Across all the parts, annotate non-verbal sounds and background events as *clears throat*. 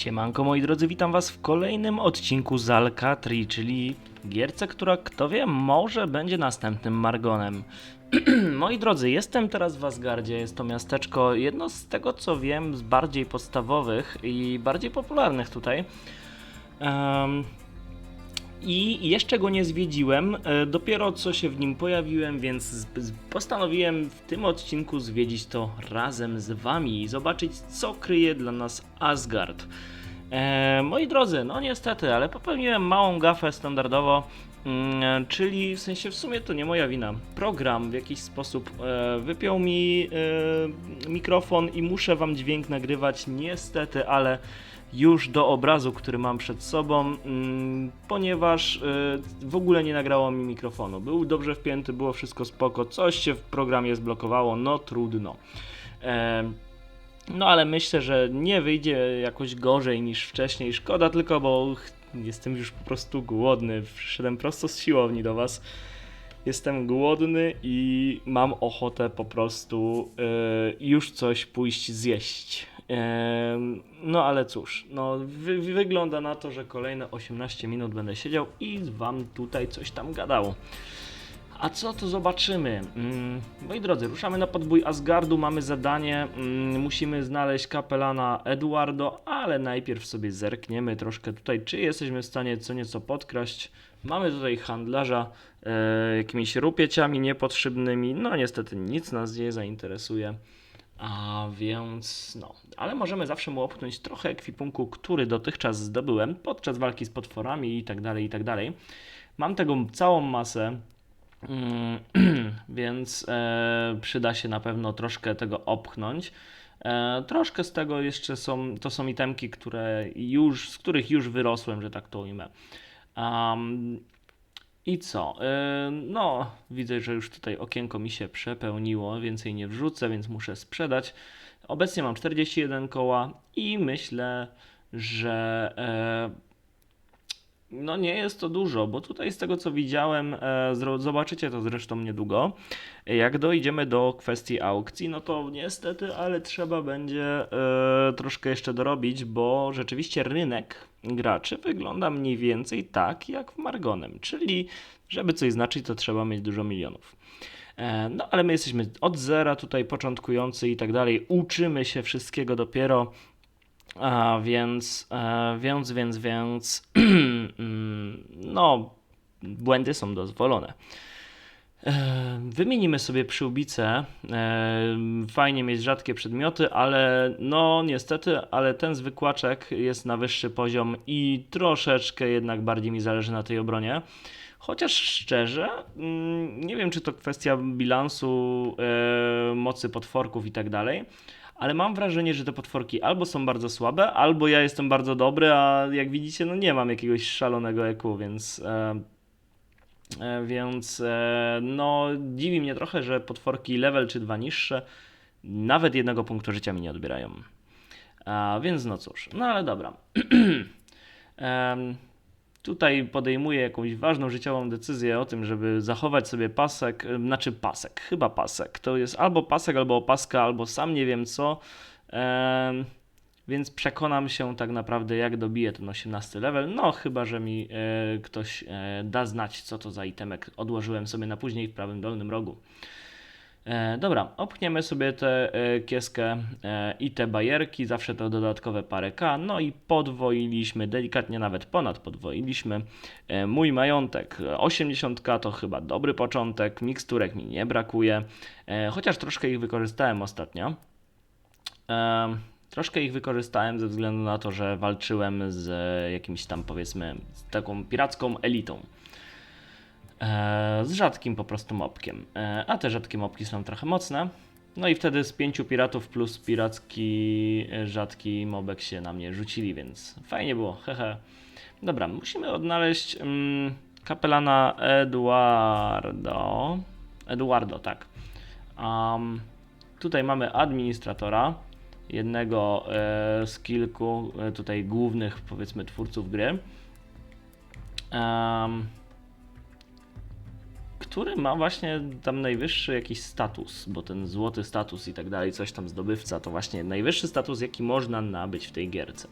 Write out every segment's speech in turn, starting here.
Siemanko moi drodzy, witam was w kolejnym odcinku z Alcatri, czyli gierce, która kto wie, może będzie następnym Margonem. *clears throat* moi drodzy, jestem teraz w Asgardzie, jest to miasteczko, jedno z tego co wiem, z bardziej podstawowych i bardziej popularnych tutaj. Em, i jeszcze go nie zwiedziłem, e, dopiero co się w nim pojawiłem, więc postanowiłem w tym odcinku zwiedzić to razem z wami i zobaczyć, co kryje dla nas Asgard. E, moi drodzy, no niestety, ale popełniłem małą gafę standardowo, mm, czyli w sensie w sumie to nie moja wina. Program w jakiś sposób e, wypiął mi e, mikrofon i muszę wam dźwięk nagrywać, niestety, ale już do obrazu, który mam przed sobą, mm, ponieważ y, w ogóle nie nagrało mi mikrofonu. Był dobrze wpięty, było wszystko spoko, coś się w programie zblokowało, no trudno. Em, no ale myślę, że nie wyjdzie jakoś gorzej niż wcześniej. Szkoda tylko, bo jestem już po prostu głodny. Przyszedłem prosto z siłowni do was. Jestem głodny i mam ochotę po prostu y, już coś pójść zjeść. No ale cóż, no wy, wy- wygląda na to, że kolejne 18 minut będę siedział i wam tutaj coś tam gadał. A co to zobaczymy? Mm, moi drodzy, ruszamy na podbój Asgardu, mamy zadanie, mm, musimy znaleźć kapelana Eduardo, ale najpierw sobie zerkniemy troszkę tutaj, czy jesteśmy w stanie co nieco podkraść. Mamy tutaj handlarza e, jakimiś rupieciami niepotrzebnymi, no niestety nic nas nie zainteresuje. A więc no, ale możemy zawsze mu opchnąć trochę ekwipunku, który dotychczas zdobyłem podczas walki z potworami i tak dalej, i tak dalej. Mam tego całą masę, mm, *clears throat* więc e, przyda się na pewno troszkę tego opchnąć. E, troszkę z tego jeszcze są, to są itemki, które już, z których już wyrosłem, że tak to ujmę. Am, i co? Yy, No, widzę, że już tutaj okienko mi się przepełniło, więcej nie wrzucę, więc muszę sprzedać. Obecnie mam 41 koła i myślę, że e, no nie jest to dużo, bo tutaj z tego co widziałem, e, zobaczycie to zresztą niedługo, jak dojdziemy do kwestii aukcji, no to niestety, ale trzeba będzie e, troszkę jeszcze dorobić, bo rzeczywiście rynek graczy wygląda mniej więcej tak jak w Margonem, czyli żeby coś znaczyć, to trzeba mieć dużo milionów. E, No, ale my jesteśmy od zera tutaj początkujący i tak dalej. Uczymy się wszystkiego dopiero. A więc, e, więc, więc, więc, *clears throat* mm, no, błędy są dozwolone. E, Wymienimy sobie przyłbicę. E, Fajnie mieć rzadkie przedmioty, ale no niestety, ale ten zwykłaczek jest na wyższy poziom i troszeczkę jednak bardziej mi zależy na tej obronie. Chociaż szczerze, mm, nie wiem czy to kwestia bilansu mocy potworków i tak dalej, ale mam wrażenie, że te potworki albo są bardzo słabe, albo ja jestem bardzo dobry, a jak widzicie, no nie mam jakiegoś szalonego EQ, więc e, E, Więc e, no dziwi mnie trochę, że potworki level czy dwa niższe nawet jednego punktu życia mi nie odbierają. Więc no cóż, no ale dobra. *clears throat* Tutaj podejmuję jakąś ważną życiową decyzję o tym, żeby zachować sobie pasek, em, znaczy pasek, chyba pasek. To jest albo pasek, albo opaska, albo sam nie wiem co. Więc przekonam się tak naprawdę, jak dobiję ten 18 level. No, chyba, że mi e, ktoś e, da znać, co to za itemek odłożyłem sobie na później w prawym dolnym rogu. E, dobra, opchniemy sobie tę e, kieskę e, i te bajerki, zawsze to dodatkowe parę K, no i podwoiliśmy, delikatnie nawet ponad podwoiliśmy mój majątek. 80K to chyba dobry początek, miksturek mi nie brakuje, chociaż troszkę ich wykorzystałem ostatnio. Troszkę ich wykorzystałem ze względu na to, że walczyłem z jakimś tam powiedzmy z taką piracką elitą. E, z rzadkim po prostu mopkiem. E, a te rzadkie mopki są trochę mocne. No i wtedy z pięciu piratów plus piracki e, rzadki mobek się na mnie rzucili, więc fajnie było. Hehe. Dobra, musimy odnaleźć mm, kapelana Eduardo. Eduardo, tak. Um, tutaj mamy administratora, jednego e, z kilku e, tutaj głównych, powiedzmy, twórców gry. Em, który ma właśnie tam najwyższy jakiś status, bo ten złoty status i tak dalej, coś tam zdobywca, to właśnie najwyższy status, jaki można nabyć w tej gierce.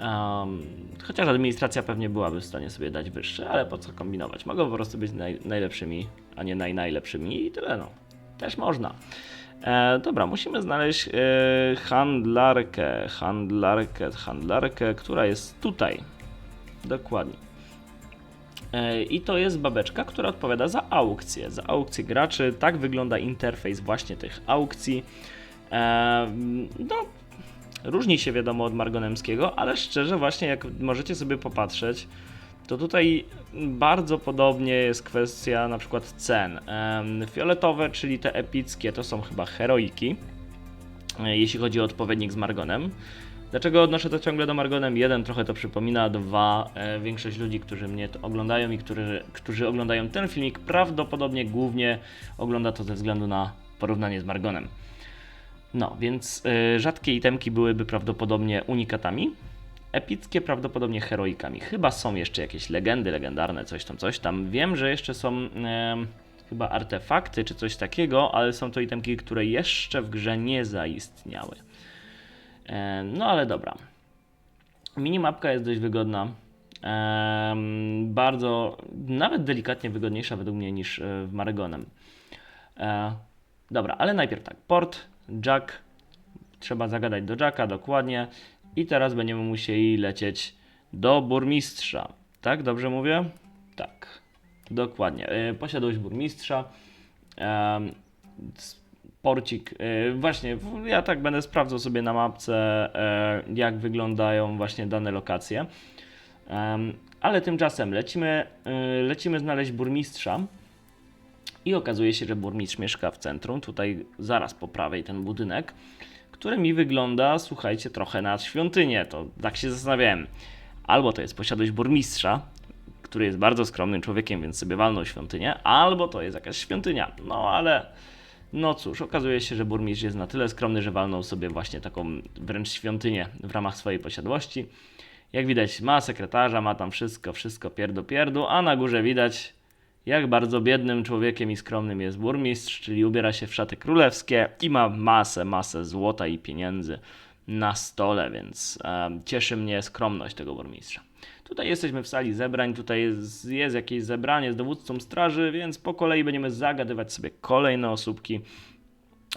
Um, chociaż administracja pewnie byłaby w stanie sobie dać wyższe, ale po co kombinować? Mogą po prostu być naj, najlepszymi, a nie naj, najlepszymi i tyle no. Też można. E, dobra, musimy znaleźć e, handlarkę, handlarkę, handlarkę, która jest tutaj. Dokładnie. E, I to jest babeczka, która odpowiada za aukcje, za aukcje graczy. Tak wygląda interfejs właśnie tych aukcji. E, no, różni się wiadomo od Margonemskiego, ale szczerze właśnie jak możecie sobie popatrzeć, to tutaj bardzo podobnie jest kwestia na przykład cen. Em, Fioletowe, czyli te epickie, to są chyba heroiki, e, jeśli chodzi o odpowiednik z Margonem. Dlaczego odnoszę to ciągle do Margonem? Jeden, trochę to przypomina, dwa, e, większość ludzi, którzy mnie to oglądają i którzy, którzy oglądają ten filmik, prawdopodobnie głównie ogląda to ze względu na porównanie z Margonem. No, więc y, rzadkie itemki byłyby prawdopodobnie unikatami, epickie prawdopodobnie heroikami. Chyba są jeszcze jakieś legendy legendarne, coś tam, coś tam. Wiem, że jeszcze są em, chyba artefakty czy coś takiego, ale są to itemki, które jeszcze w grze nie zaistniały. No ale dobra. Minimapka jest dość wygodna. Bardzo, nawet delikatnie wygodniejsza według mnie niż e, w Maregonem. E, dobra, ale najpierw tak. Port, Jack. Trzeba zagadać do Jacka dokładnie. I teraz będziemy musieli lecieć do burmistrza. Tak, dobrze mówię? Tak, dokładnie. E, Posiadłość burmistrza. Porcik. e, Właśnie, ja tak będę sprawdzał sobie na mapce, e, jak wyglądają właśnie dane lokacje. Ale tymczasem lecimy, e, lecimy znaleźć burmistrza. I okazuje się, że burmistrz mieszka w centrum, tutaj zaraz po prawej ten budynek, który mi wygląda, słuchajcie, trochę na świątynię. To tak się zastanawiałem. Albo to jest posiadłość burmistrza, który jest bardzo skromnym człowiekiem, więc sobie walnął świątynię, albo to jest jakaś świątynia. No ale no cóż, okazuje się, że burmistrz jest na tyle skromny, że walnął sobie właśnie taką wręcz świątynię w ramach swojej posiadłości. Jak widać, ma sekretarza, ma tam wszystko, wszystko pierdu pierdu, a na górze widać jak bardzo biednym człowiekiem i skromnym jest burmistrz, czyli ubiera się w szaty królewskie i ma masę, masę złota i pieniędzy na stole, więc e, cieszy mnie skromność tego burmistrza. Tutaj jesteśmy w sali zebrań, tutaj jest, jest jakieś zebranie z dowódcą straży, więc po kolei będziemy zagadywać sobie kolejne osóbki,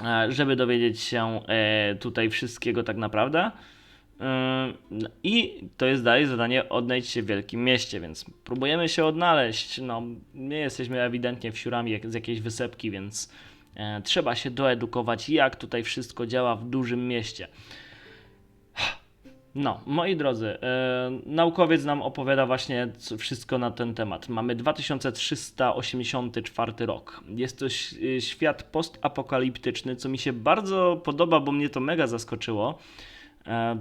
e, żeby dowiedzieć się e, tutaj wszystkiego tak naprawdę. Yy, I to jest dalej zadanie odnaleźć się w wielkim mieście, więc próbujemy się odnaleźć. No, my jesteśmy ewidentnie wsiurami z jakiejś wysepki, więc e, trzeba się doedukować, jak tutaj wszystko działa w dużym mieście. No, moi drodzy, e, naukowiec nam opowiada właśnie wszystko na ten temat. Mamy 2384 rok. Jest to y, świat postapokaliptyczny, co mi się bardzo podoba, bo mnie to mega zaskoczyło. E,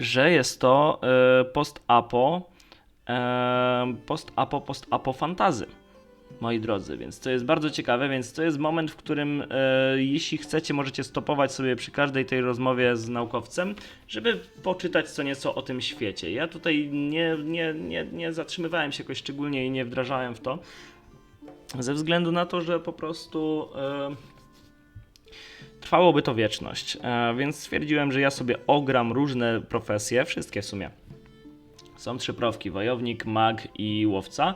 że jest to e, post-apo, e, post-apo, post-apo fantazy, moi drodzy, więc to jest bardzo ciekawe, więc to jest moment, w którym e, jeśli chcecie, możecie stopować sobie przy każdej tej rozmowie z naukowcem, żeby poczytać co nieco o tym świecie. Ja tutaj nie, nie, nie, nie zatrzymywałem się jakoś szczególnie i nie wdrażałem w to, ze względu na to, że po prostu... E, trwałoby to wieczność, e, więc stwierdziłem, że ja sobie ogram różne profesje, wszystkie w sumie. Są trzy profki, wojownik, mag i łowca.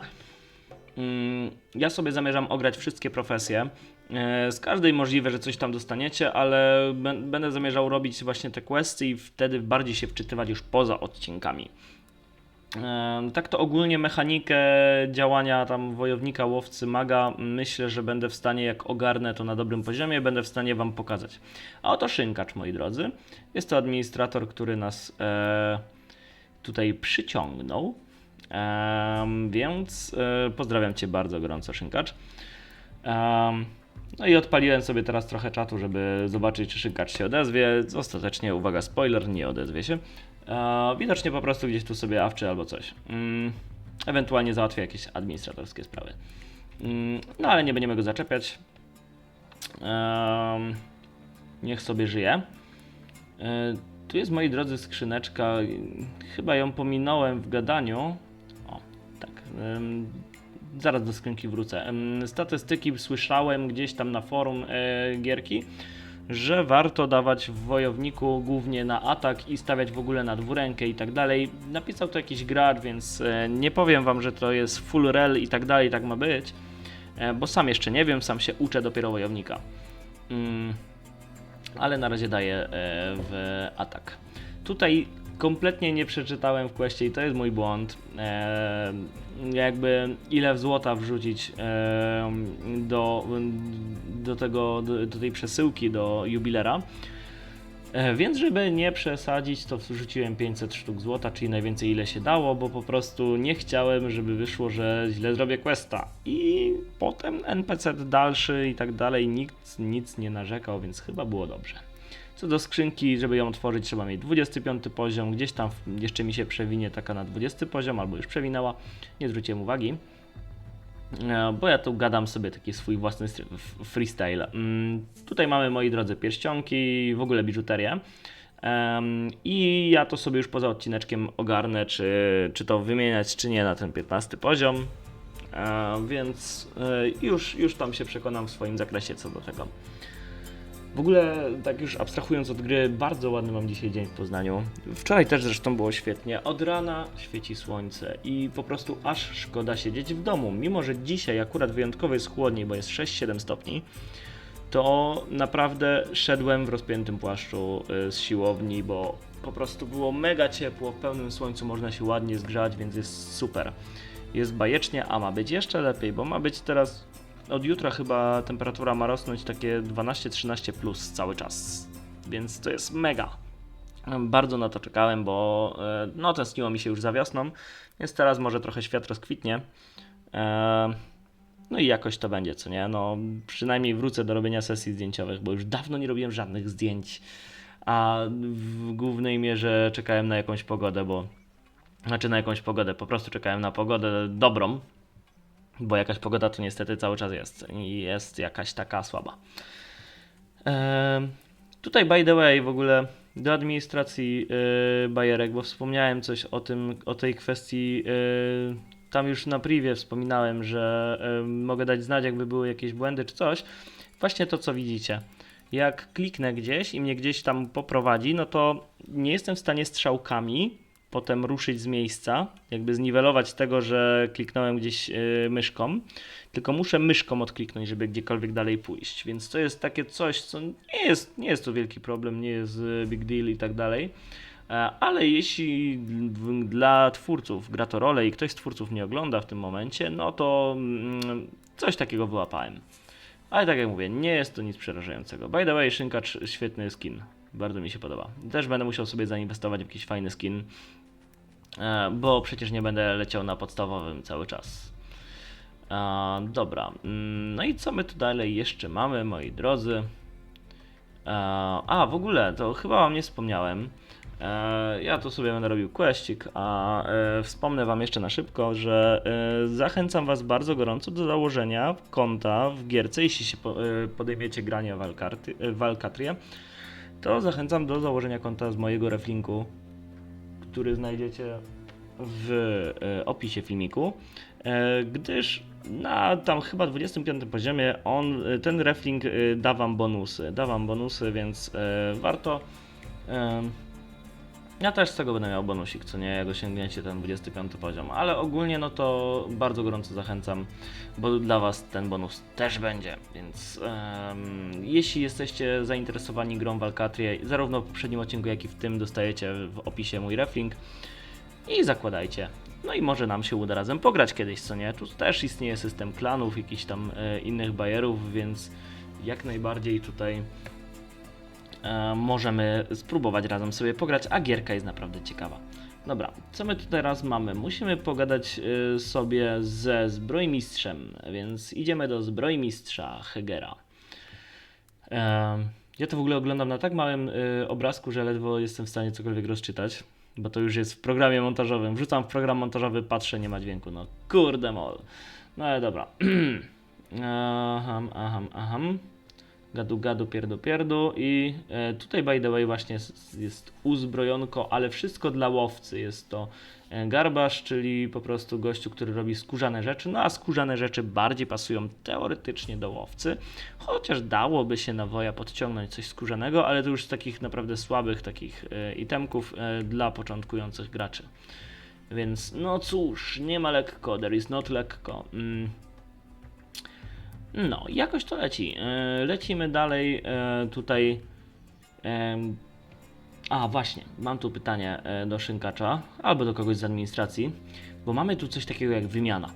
Mm, Ja sobie zamierzam ograć wszystkie profesje. E, Z każdej możliwe, że coś tam dostaniecie, ale bę- będę zamierzał robić właśnie te questy i wtedy bardziej się wczytywać już poza odcinkami. E, Tak to ogólnie mechanikę działania tam wojownika, łowcy, maga myślę, że będę w stanie, jak ogarnę to na dobrym poziomie, będę w stanie Wam pokazać. A oto Szynkacz, moi drodzy. Jest to administrator, który nas e, tutaj przyciągnął. Em, więc e, pozdrawiam Cię bardzo gorąco, Szynkacz. Em, no i odpaliłem sobie teraz trochę czatu, żeby zobaczyć, czy Szynkacz się odezwie. Ostatecznie, uwaga, spoiler, nie odezwie się. E, widocznie po prostu gdzieś tu sobie awczy albo coś. Mm, ewentualnie załatwię jakieś administratorskie sprawy. Mm, no ale nie będziemy go zaczepiać. Em, niech sobie żyje. E, tu jest, moi drodzy, skrzyneczka. Chyba ją pominąłem w gadaniu. Zaraz do skrzynki wrócę. Statystyki słyszałem gdzieś tam na forum e, gierki, że warto dawać w wojowniku głównie na atak i stawiać w ogóle na dwurękę i tak dalej. Napisał to jakiś gracz, więc e, nie powiem wam, że to jest full rel i tak dalej, tak ma być, e, bo sam jeszcze nie wiem, sam się uczę dopiero wojownika. Mm, ale na razie daję w atak. Tutaj kompletnie nie przeczytałem w questie i to jest mój błąd. E, jakby ile złota wrzucić e, do, do, tego, do, do tej przesyłki do jubilera. E, Więc, żeby nie przesadzić, to wrzuciłem 500 sztuk złota, czyli najwięcej ile się dało, bo po prostu nie chciałem, żeby wyszło, że źle zrobię questa. I potem NPC dalszy i tak dalej, nikt nic nie narzekał, więc chyba było dobrze. Co do skrzynki, żeby ją otworzyć, trzeba mieć 25 poziom. Gdzieś tam jeszcze mi się przewinie taka na 20 poziom, albo już przewinęła. Nie zwróciłem uwagi. E, Bo ja tu gadam sobie taki swój własny freestyle. Mm, Tutaj mamy, moi drodzy, pierścionki, w ogóle biżuterię. I ja to sobie już poza odcineczkiem ogarnę, czy, czy to wymieniać, czy nie na ten 15 poziom. E, Więc e, już, już tam się przekonam w swoim zakresie co do tego. W ogóle, tak już abstrahując od gry, bardzo ładny mam dzisiaj dzień w Poznaniu. Wczoraj też zresztą było świetnie. Od rana świeci słońce i po prostu aż szkoda siedzieć w domu. Mimo, że dzisiaj akurat wyjątkowo jest chłodniej, bo jest 6-7 stopni, to naprawdę szedłem w rozpiętym płaszczu y, z siłowni, bo po prostu było mega ciepło, w pełnym słońcu można się ładnie zgrzać, więc jest super. Jest bajecznie, a ma być jeszcze lepiej, bo ma być teraz od jutra chyba temperatura ma rosnąć takie 12-13 plus cały czas, więc to jest mega. Bardzo na to czekałem, bo e, no tęskniło mi się już za wiosną, więc teraz może trochę świat rozkwitnie. E, No i jakoś to będzie, co nie? No przynajmniej wrócę do robienia sesji zdjęciowych, bo już dawno nie robiłem żadnych zdjęć, a w głównej mierze czekałem na jakąś pogodę, bo znaczy na jakąś pogodę, po prostu czekałem na pogodę dobrą, bo jakaś pogoda tu niestety cały czas jest i jest jakaś taka słaba. Tutaj by the way w ogóle do administracji yy, bajerek, bo wspomniałem coś o tym, o tej kwestii, yy, tam już na privie wspominałem, że yy, mogę dać znać jakby były jakieś błędy czy coś. Właśnie to co widzicie. Jak kliknę gdzieś i mnie gdzieś tam poprowadzi, no to nie jestem w stanie strzałkami potem ruszyć z miejsca, jakby zniwelować tego, że kliknąłem gdzieś yy, myszką, tylko muszę myszką odkliknąć, żeby gdziekolwiek dalej pójść. Więc to jest takie coś, co nie jest, nie jest to wielki problem, nie jest y, big deal i tak dalej. E, Ale jeśli dla twórców gra to rolę i ktoś z twórców nie ogląda w tym momencie, no to mm, coś takiego wyłapałem. Ale tak jak mówię, nie jest to nic przerażającego. By the way, Szynkacz świetny skin. Bardzo mi się podoba. Też będę musiał sobie zainwestować w jakiś fajny skin, e, bo przecież nie będę leciał na podstawowym cały czas. E, dobra, mm, no i co my tu dalej jeszcze mamy, moi drodzy? E, a, w ogóle, to chyba wam nie wspomniałem. E, ja tu sobie będę robił questik, a e, wspomnę wam jeszcze na szybko, że e, zachęcam was bardzo gorąco do założenia konta w gierce, jeśli się po, e, podejmiecie grania e, w Alcatrię, to zachęcam do założenia konta z mojego reflinku, który znajdziecie w e, opisie filmiku, e, gdyż na tam chyba 25 poziomie on, e, ten reflink e, da wam bonusy, da wam bonusy, więc warto. Ja też z tego będę miał bonusik, co nie, jak osiągnięcie ten 25 poziom, ale ogólnie no to bardzo gorąco zachęcam, bo dla was ten bonus też będzie, więc em, jeśli jesteście zainteresowani grą Alcatrię, zarówno w poprzednim odcinku, jak i w tym dostajecie w opisie mój reflink i zakładajcie. No i może nam się uda razem pograć kiedyś, co nie? Tu też istnieje system klanów, jakichś tam e, innych bajerów, więc jak najbardziej tutaj możemy spróbować razem sobie pograć, a gierka jest naprawdę ciekawa. Dobra, co my tu teraz mamy? Musimy pogadać e, sobie ze zbrojmistrzem, więc idziemy do zbrojmistrza Hegera. E, ja to w ogóle oglądam na tak małym e, obrazku, że ledwo jestem w stanie cokolwiek rozczytać, bo to już jest w programie montażowym. Wrzucam w program montażowy, patrzę, nie ma dźwięku. No kurde mol. No ale dobra. *clears throat* aham, aham, aham. Gadu, gadu, pierdu, pierdu i e, tutaj by the way właśnie jest, uzbrojonko, ale wszystko dla łowcy. Jest to e, garbarz, czyli po prostu gościu, który robi skórzane rzeczy, no a skórzane rzeczy bardziej pasują teoretycznie do łowcy, chociaż dałoby się na woja podciągnąć coś skórzanego, ale to już z takich naprawdę słabych takich e, itemków dla początkujących graczy. Więc no cóż, nie ma lekko, there is not lekko. Mm. No, jakoś to leci. E, Lecimy dalej e, tutaj. em, A, właśnie, mam tu pytanie e, do szynkacza albo do kogoś z administracji, bo mamy tu coś takiego jak wymiana.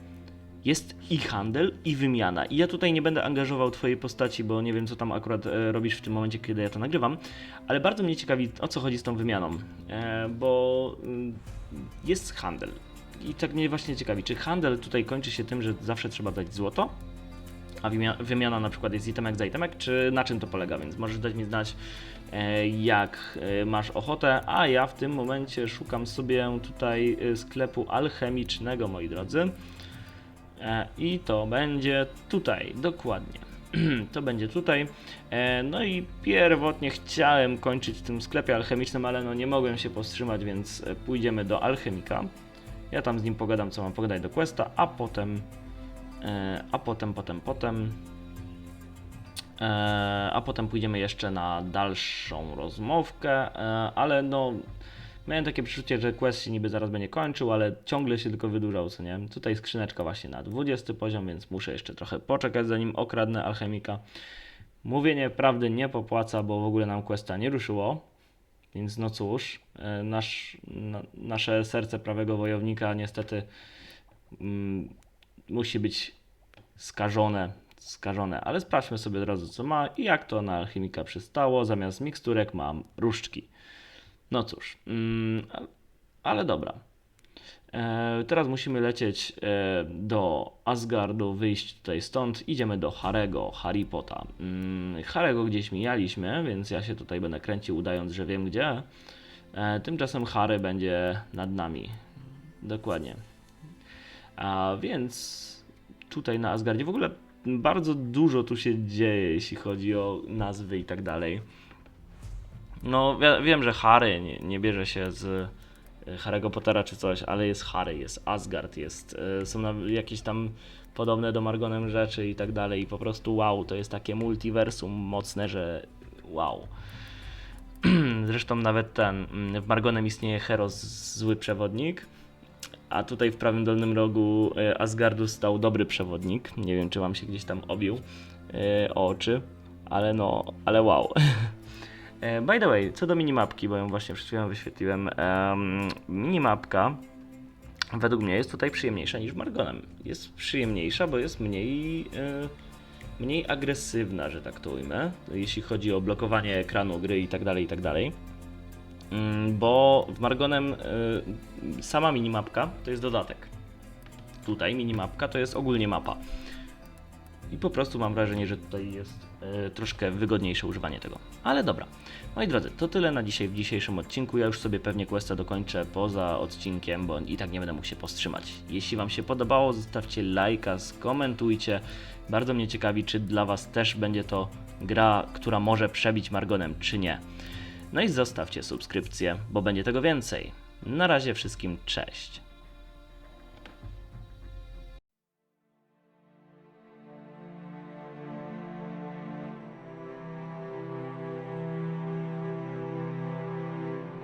Jest i handel, i wymiana. I ja tutaj nie będę angażował Twojej postaci, bo nie wiem, co tam akurat e, robisz w tym momencie, kiedy ja to nagrywam, ale bardzo mnie ciekawi, o co chodzi z tą wymianą, e, bo mm, jest handel. I tak mnie właśnie ciekawi, czy handel tutaj kończy się tym, że zawsze trzeba dać złoto, a wymia- wymiana na przykład jest itemek za itemek, czy na czym to polega, więc możesz dać mi znać, e, jak e, masz ochotę, a ja w tym momencie szukam sobie tutaj e, sklepu alchemicznego, moi drodzy. I to będzie tutaj, dokładnie. *clears throat* to będzie tutaj. No i pierwotnie chciałem kończyć w tym sklepie alchemicznym, ale no nie mogłem się powstrzymać, więc pójdziemy do alchemika. Ja tam z nim pogadam, co mam pogadać do questa, a potem a potem, potem, potem. E, a potem pójdziemy jeszcze na dalszą rozmowkę, e, ale no. Miałem takie przeczucie, że quest się niby zaraz będzie kończył, ale ciągle się tylko wydłużał, co nie? Tutaj skrzyneczka właśnie na 20 poziom, więc muszę jeszcze trochę poczekać, zanim okradnę alchemika. Mówienie prawdy nie popłaca, bo w ogóle nam questa nie ruszyło. Więc no cóż, e, nasz, na, nasze serce prawego wojownika niestety mm, musi być skażone, skażone, ale sprawdźmy sobie od razu co ma i jak to na alchemika przystało, zamiast miksturek mam różdżki. No cóż, mm, ale dobra. E, teraz musimy lecieć e, do Asgardu, wyjść tutaj stąd, idziemy do Harego, Haripota. Mm, Harego gdzieś mijaliśmy, więc ja się tutaj będę kręcił udając, że wiem gdzie. E, tymczasem Harry będzie nad nami. Dokładnie. A więc tutaj na Asgardzie w ogóle bardzo dużo tu się dzieje, jeśli chodzi o nazwy i tak dalej. No, wi- wiem, że Harry nie, nie bierze się z e, Harry'ego Pottera czy coś, ale jest Harry, jest Asgard, jest, e, są jakieś tam podobne do Margonem rzeczy i tak dalej. I po prostu wow, to jest takie multiversum mocne, że wow. *clears throat* Zresztą nawet ten, mm, w Margonem istnieje Heros, zły przewodnik, a tutaj w prawym dolnym rogu e, Asgardu stał dobry przewodnik. Nie wiem, czy wam się gdzieś tam obił e, o oczy, ale no, ale wow. *laughs* E, By the way, co do minimapki, bo ją właśnie przed chwilą wyświetliłem. em, minimapka według mnie jest tutaj przyjemniejsza niż Margonem. Jest przyjemniejsza, bo jest mniej, e, mniej agresywna, że tak to ujmę, jeśli chodzi o blokowanie ekranu gry i tak dalej, i tak dalej. Mm, Bo w Margonem y, sama minimapka to jest dodatek. Tutaj minimapka to jest ogólnie mapa. I po prostu mam wrażenie, że tutaj jest y, troszkę wygodniejsze używanie tego. Ale dobra. Moi drodzy, to tyle na dzisiaj w dzisiejszym odcinku. Ja już sobie pewnie questa dokończę poza odcinkiem, bo i tak nie będę mógł się powstrzymać. Jeśli Wam się podobało, zostawcie lajka, skomentujcie. Bardzo mnie ciekawi, czy dla Was też będzie to gra, która może przebić Margonem, czy nie. No i zostawcie subskrypcję, bo będzie tego więcej. Na razie wszystkim cześć.